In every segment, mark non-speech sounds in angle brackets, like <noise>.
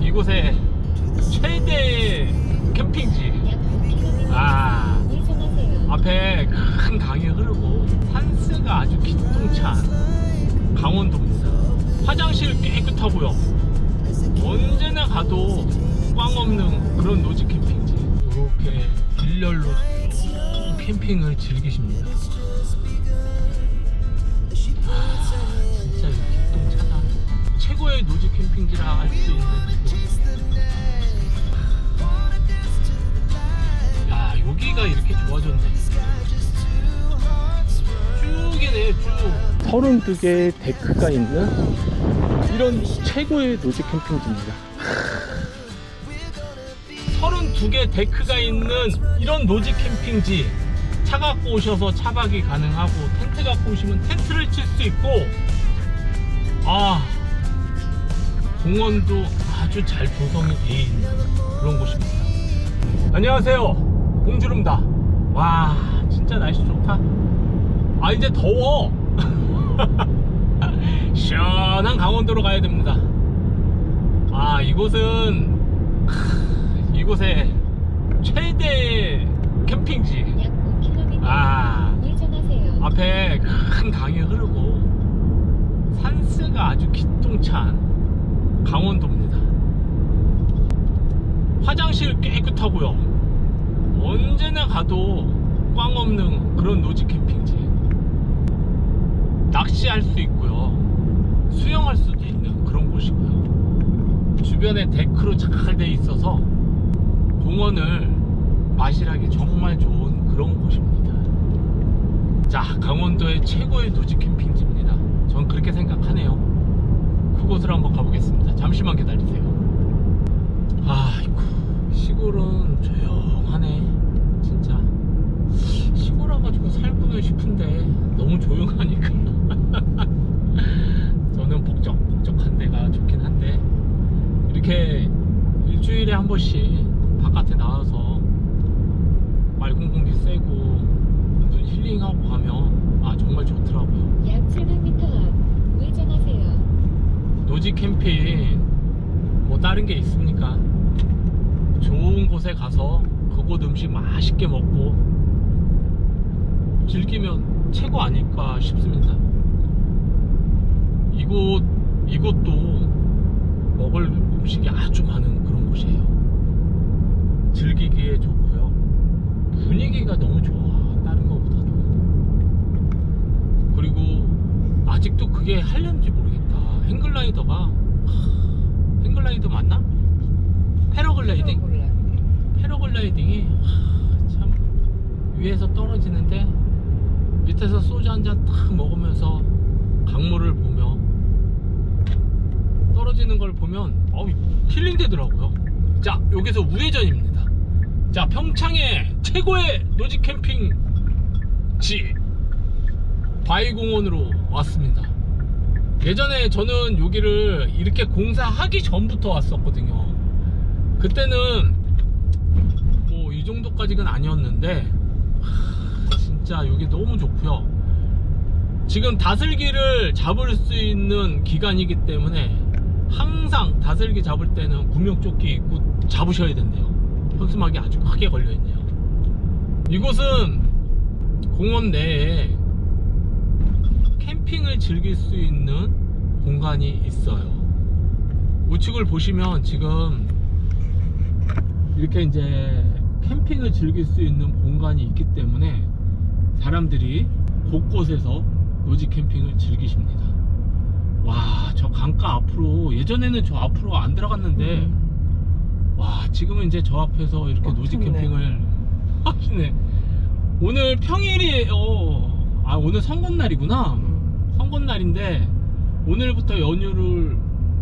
이곳에 최대 캠핑지. 아 앞에 큰 강이 흐르고 산세가 아주 기똥찬 강원도입니다. 화장실 깨끗하고요. 언제나 가도 꽝 없는 그런 노지 캠핑지. 이렇게 일렬로 쭉 캠핑을 즐기십니다 최고의 노지 캠핑지라 할 수 있는 그- 야 여기가 이렇게 좋아졌네. 쭉이네 쭉. 32개의 데크가 있는 이런 최고의 노지 캠핑지입니다. 32개 데크가 있는 이런 노지 캠핑지. 차 갖고 오셔서 차박이 가능하고 텐트 갖고 오시면 텐트를 칠 수 있고 공원도 아주 잘 조성이 돼 있는 그런 곳입니다. 안녕하세요. 봉주름다. 와 진짜 날씨 좋다. 아 이제 더워. <laughs> 시원한 강원도로 가야 됩니다. 아 이곳은 크, 이곳에 최대 캠핑지. 약 5km 아. 앞에 큰 강이 흐르고 산세가 아주 기똥찬 강원도입니다. 화장실 깨끗하고요. 언제나 가도 꽝 없는 그런 노지 캠핑지. 낚시할 수 있고요. 수영할 수도 있는 그런 곳이고요. 주변에 데크로 잘 돼 있어서 공원을 마실하기 정말 좋은 그런 곳입니다. 자, 강원도의 최고의 노지 캠핑지입니다. 전 그렇게 생각하네요. 그곳으로 한번 잠시만 기다리세요. 아이고, 시골은 조용하네. 진짜. 시골 와가지고 살고는 싶은데 너무 조용하니까. <laughs> 저는 복적 복적한 데가 좋긴 한데, 이렇게 일주일에 한 번씩 바깥에 나와서 맑은 공기 쐬고 눈 힐링하고 가면 아 정말 좋더라고요. 약 700m 앞 우회전하세요. 노지 캠핑 뭐 다른 게 있습니까? 좋은 곳에 가서 그곳 음식 맛있게 먹고 즐기면 최고 아닐까 싶습니다. 이곳 이곳도 먹을 음식이 아주 많은 그런 곳이에요. 즐기기에 좋고요. 분위기가 너무 좋아. 다른 것보다도. 그리고 아직도 그게 할는지 모르겠다. 행글라이더가 하, 행글라이더 맞나? 패러글라이딩? 패러글라이딩이 하, 참 위에서 떨어지는데 밑에서 소주 한 잔 딱 먹으면서 강물을 보며 떨어지는 걸 보면 어 힐링 되더라고요. 자 여기서 우회전입니다. 자 평창의 최고의 노지 캠핑지 바위공원으로 왔습니다. 예전에 저는 여기를 이렇게 공사하기 전부터 왔었거든요. 그때는 뭐 이 정도까지는 아니었는데 하, 진짜 여기 너무 좋고요. 지금 다슬기를 잡을 수 있는 기간이기 때문에 항상 다슬기 잡을 때는 구명조끼 입고 잡으셔야 된대요. 현수막이 아주 크게 걸려 있네요. 이곳은 공원 내에 캠핑을 즐길 수 있는 공간이 있어요. 우측을 보시면 지금 이렇게 이제 캠핑을 즐길 수 있는 공간이 있기 때문에 사람들이 곳곳에서 노지 캠핑을 즐기십니다. 와, 저 강가 앞으로 예전에는 저 앞으로 안 들어갔는데 와, 지금은 이제 저 앞에서 이렇게 꽉 노지. 캠핑을 <laughs> 하시네. 오늘 평일이에요. 아, 오늘 선거날이구나. 선거날인데 오늘부터 연휴를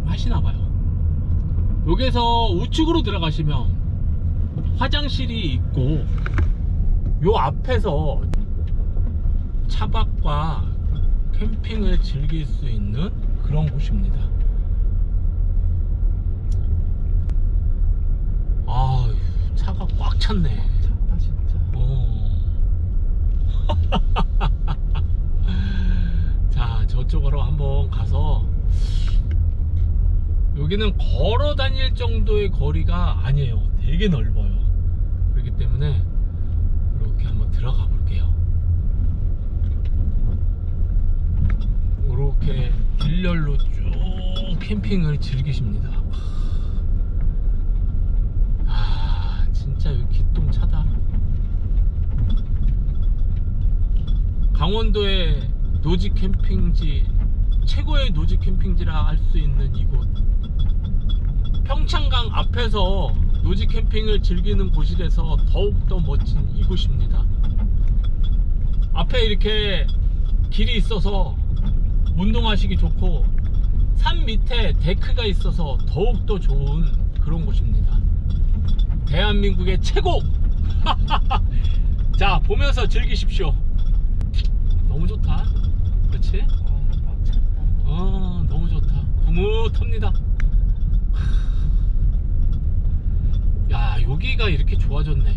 하시나 봐요. 여기서 우측으로 들어가시면 화장실이 있고 요 앞에서 차박과 캠핑을 즐길 수 있는 그런 곳입니다. 아, 차가 꽉 찼네. 찼다 진짜. 어. <laughs> 자, 저쪽으로 한번 가서 여기는 걸어 다닐 정도의 거리가 아니에요. 되게 넓어요. 그렇기 때문에 이렇게 한번 들어가 볼게요. 이렇게 일렬로 쭉 캠핑을 즐기십니다. 아, 진짜 여기 기똥차다. 강원도의 노지 캠핑지 최고의 노지 캠핑지라 할 수 있는 이곳. 평창강 앞에서 노지 캠핑을 즐기는 곳이라서 더욱더 멋진 이곳입니다. 앞에 이렇게 길이 있어서 운동하시기 좋고 산 밑에 데크가 있어서 더욱더 좋은 그런 곳입니다. 대한민국의 최고! <laughs> 자 보면서 즐기십시오 너무 좋다 그렇지? 아 너무 좋다 흐뭇합니다 야 여기가 이렇게 좋아졌네.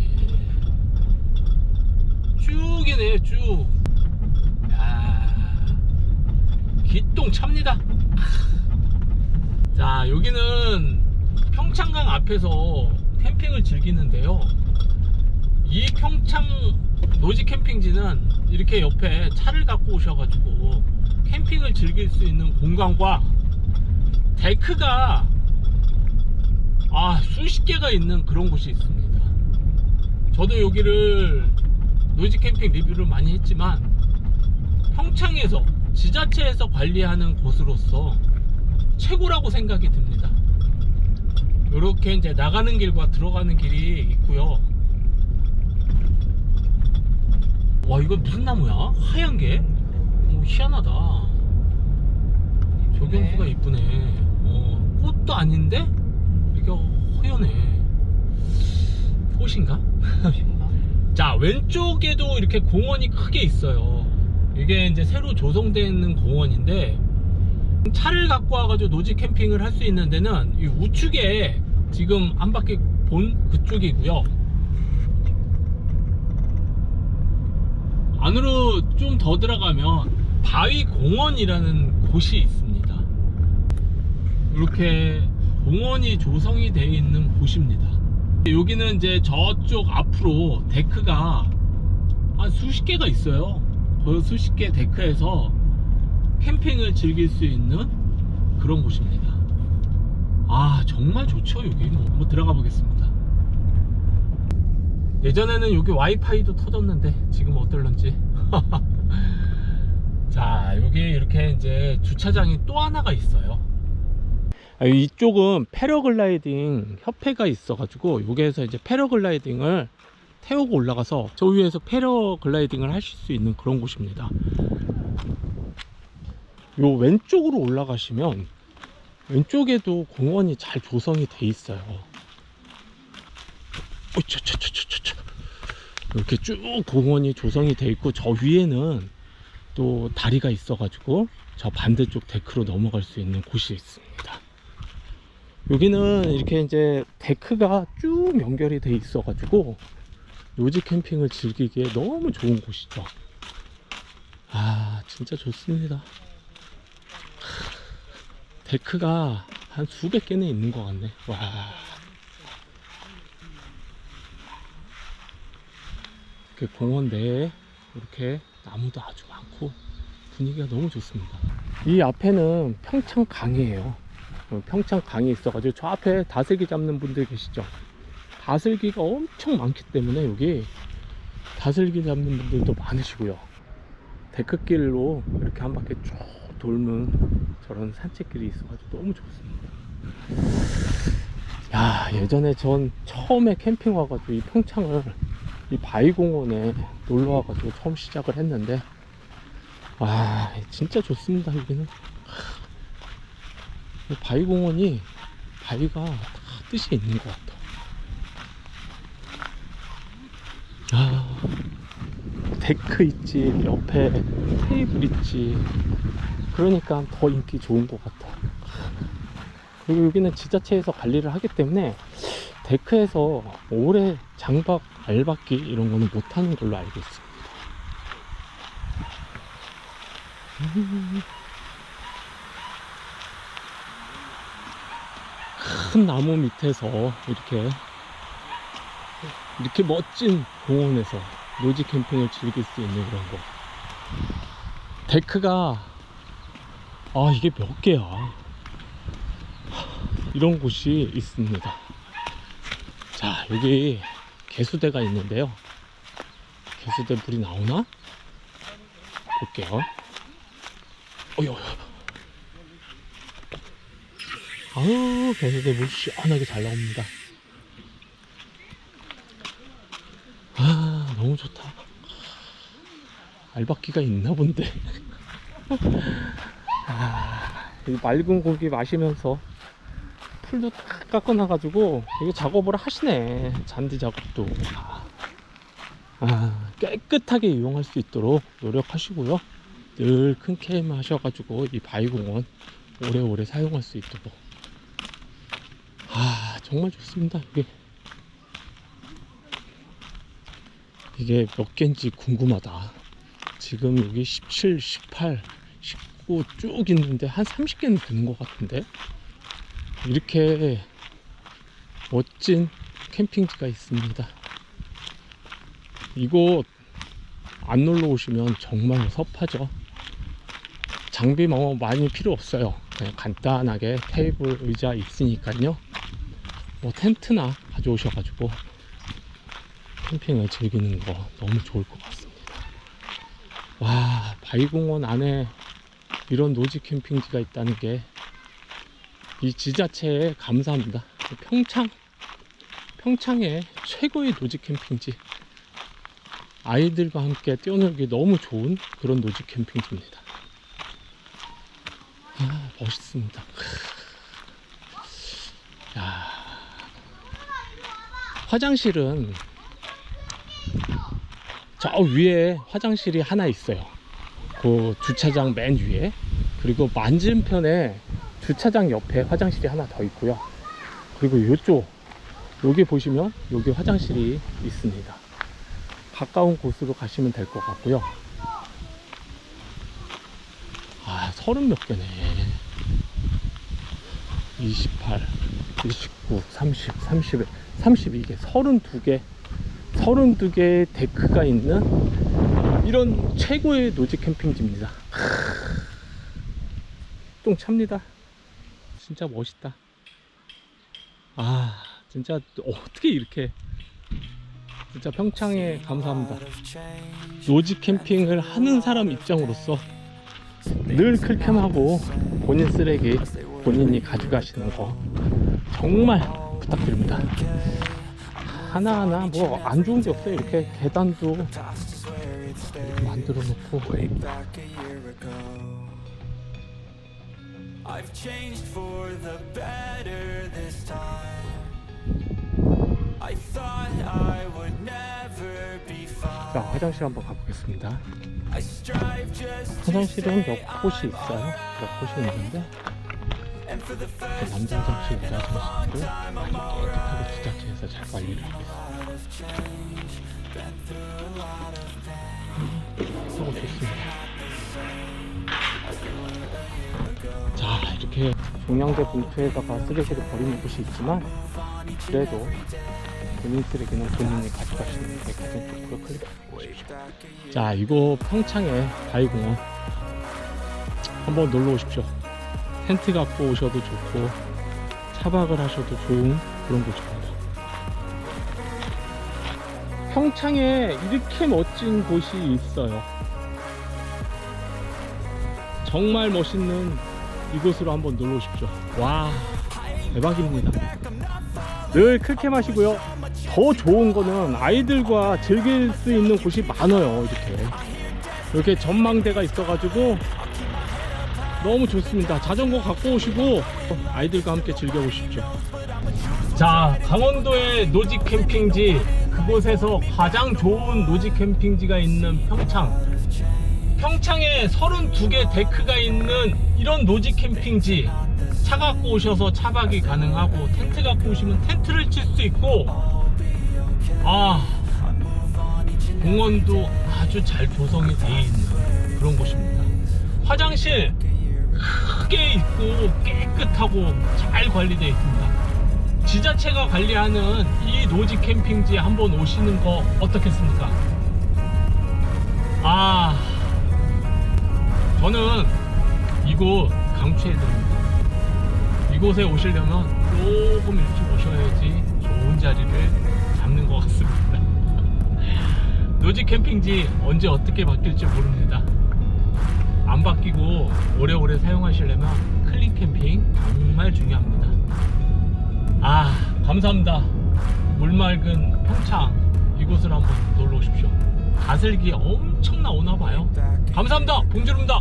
쭉이네 쭉야 기똥 찹니다. 자 여기는 평창강 앞에서 캠핑을 즐기는데요. 이 평창 노지 캠핑지는 이렇게 옆에 차를 갖고 오셔가지고 캠핑을 즐길 수 있는 공간과 데크가 아 수십 개가 있는 그런 곳이 있습니다. 저도 여기를 노지 캠핑 리뷰를 많이 했지만 평창에서 지자체에서 관리하는 곳으로서 최고라고 생각이 듭니다. 이렇게 이제 나가는 길과 들어가는 길이 있고요. 와 이거 무슨 나무야? 하얀 게? 오, 희한하다. 조경수가 이쁘네. 어, 꽃도 아닌데 허연해. 꽃인가? <laughs> 자 왼쪽에도 이렇게 공원이 크게 있어요. 이게 이제 새로 있는 공원인데 차를 갖고 와가지고 노지 캠핑을 할 수 있는 데는 이 우측에 지금 한 바퀴 본 그쪽이고요. 안으로 좀 더 들어가면 바위 공원이라는 곳이 있습니다. 이렇게 공원이 조성이 되어 있는 곳입니다. 여기는 이제 저쪽 앞으로 데크가 한 수십 개가 있어요. 그 수십 개 데크에서 캠핑을 즐길 수 있는 그런 곳입니다. 아 정말 좋죠 여기 뭐 한번 들어가 보겠습니다. 예전에는 여기 와이파이도 터졌는데 지금 어떨런지 <laughs> 자 여기 이렇게 이제 주차장이 또 하나가 있어요 아, 이쪽은 패러글라이딩 협회가 있어 가지고 여기에서 이제 패러글라이딩을 태우고 올라가서 저 위에서 패러글라이딩을 하실 수 있는 그런 곳입니다. 요 왼쪽으로 올라가시면 왼쪽에도 공원이 잘 조성이 돼 있어요. 이렇게 쭉 공원이 조성이 돼 있고 저 위에는 또 다리가 있어 가지고 저 반대쪽 데크로 넘어갈 수 있는 곳이 있습니다 여기는 이렇게 이제 데크가 쭉 연결이 돼 있어 가지고 노지 캠핑을 즐기기에 너무 좋은 곳이죠 아 진짜 좋습니다 하, 데크가 한 수백 개는 있는 것 같네 와 이렇게 공원 내에 이렇게 나무도 아주 많고 분위기가 너무 좋습니다. 이 앞에는 평창강이에요. 어, 평창 강이 있어가지고 저 앞에 다슬기 잡는 분들 계시죠? 다슬기가 엄청 많기 때문에 여기 다슬기 잡는 분들도 많으시고요. 데크길로 이렇게 한 바퀴 쭉 돌는 저런 산책길이 있어가지고 너무 좋습니다. 야 예전에 전 처음에 캠핑 와가지고 이 평창을 이 바위공원에 놀러 와가지고 처음 시작을 했는데 와 진짜 좋습니다 여기는 이 바위공원이 바위가 다 뜻이 있는 것 같아. 아 데크 있지 옆에 테이블 있지. 그러니까 더 인기 좋은 것 같아. 그리고 여기는 지자체에서 관리를 하기 때문에 데크에서 오래 장박, 알박기 이런 거는 못하는 걸로 알고 있습니다. 큰 나무 밑에서 이렇게 이렇게 멋진 공원에서 노지 캠핑을 즐길 수 있는 그런 곳. 데크가 아 이게 몇 개야? 이런 곳이 있습니다. 자 여기 개수대가 있는데요. 개수대 물이 나오나? 볼게요. 어여. 아우 개수대 물 시원하게 잘 나옵니다. 아 너무 좋다. 알바끼가 있나 본데. <laughs> 아, 이 맑은 공기 마시면서 풀도 탁 깎아놔가지고 이게 작업을 하시네. 잔디 작업도. 아, 깨끗하게 이용할 수 있도록 노력하시고요. 늘 큰 캠 하셔가지고 이 바위공원 오래오래 사용할 수 있도록. 아, 정말 좋습니다. 이게. 이게 몇 개인지 궁금하다. 지금 여기 17, 18, 19 쭉 있는데 한 30개는 되는 것 같은데 이렇게 멋진 캠핑지가 있습니다. 이곳 안 놀러 오시면 정말 섭하죠. 장비 뭐 많이 필요 없어요. 그냥 간단하게 테이블 의자 있으니까요. 뭐 텐트나 가져오셔가지고 캠핑을 즐기는 거 너무 좋을 것 같습니다. 와, 바위공원 안에 이런 노지 캠핑지가 있다는 게 이 지자체에 감사합니다. 평창, 평창의 최고의 노지 캠핑지. 아이들과 함께 뛰어놀기 너무 좋은 그런 노지 캠핑지입니다. 아, 멋있습니다. 야, 화장실은 저 위에 화장실이 하나 있어요. 그 주차장 맨 위에. 그리고 맞은편에 주차장 옆에 화장실이 하나 더 있고요. 그리고 이쪽, 여기 보시면 여기 화장실이 있습니다. 가까운 곳으로 가시면 될 것 같고요. 아, 서른 몇 개네. 28, 29, 30, 31, 32개, 32개, 32개의 데크가 있는 이런 최고의 노지 캠핑지입니다. 똥 찹니다. 진짜 멋있다. 아, 진짜 어떻게 이렇게 진짜 평창에 감사합니다. 노지 캠핑을 하는 사람 입장으로서 늘 클캠하고 본인 쓰레기 본인이 가져가시는 거 정말 부탁드립니다. 하나하나 뭐 안 좋은 게 없어요. 이렇게 계단도 만들어 놓고 I've changed for the better this time. I thought I would never be fine. 자 화장실 한번 가보겠습니다. 화장실은 몇 곳이 있어요. 몇 곳이 있는데 여자 화장실을 아주 깨끗하게 지자체에서 잘 관리를 하고 있습니다. 하고 좋습니다. 자 이렇게 종량제 봉투에다가 쓰레기를 버리는 곳이 있지만 그래도 본인 쓰레기는 본인이 가져가시는 게 가장 좋고요. 클릭하고 오십시오. 자 이거 평창의 바위공원 한번 놀러 오십시오. 텐트 갖고 오셔도 좋고 차박을 하셔도 좋은 그런 곳입니다. 평창에 이렇게 멋진 곳이 있어요. 정말 멋있는 이곳으로 한번 놀러 오십시오. 와 대박입니다. 늘 클게 마시고요. 더 좋은 거는 아이들과 즐길 수 있는 곳이 많아요. 이렇게 이렇게 전망대가 있어가지고 너무 좋습니다. 자전거 갖고 오시고 아이들과 함께 즐겨보십시오. 자, 강원도의 노지 캠핑지 그곳에서 가장 좋은 노지 캠핑지가 있는 평창. 평창에 32개 데크가 있는 이런 노지 캠핑지 차 갖고 오셔서 차박이 가능하고 텐트 갖고 오시면 텐트를 칠 수 있고 아 공원도 아주 잘 조성이 되어 있는 그런 곳입니다. 화장실 크게 있고 깨끗하고 잘 관리되어 있습니다. 지자체가 관리하는 이 노지 캠핑지에 한번 오시는 거 어떻겠습니까? 아, 저는 이곳 강추해드립니다. 이곳에 오시려면 조금 일찍 오셔야지 좋은 자리를 잡는 것 같습니다. <laughs> 노지 캠핑지 언제 어떻게 바뀔지 모릅니다. 안 바뀌고 오래오래 사용하시려면 클린 캠핑 정말 중요합니다. 아, 감사합니다. 물 맑은 평창 이곳을 한번 놀러 오십시오. 가슬기 엄청 나 오나 봐요. 감사합니다. 봉주입니다.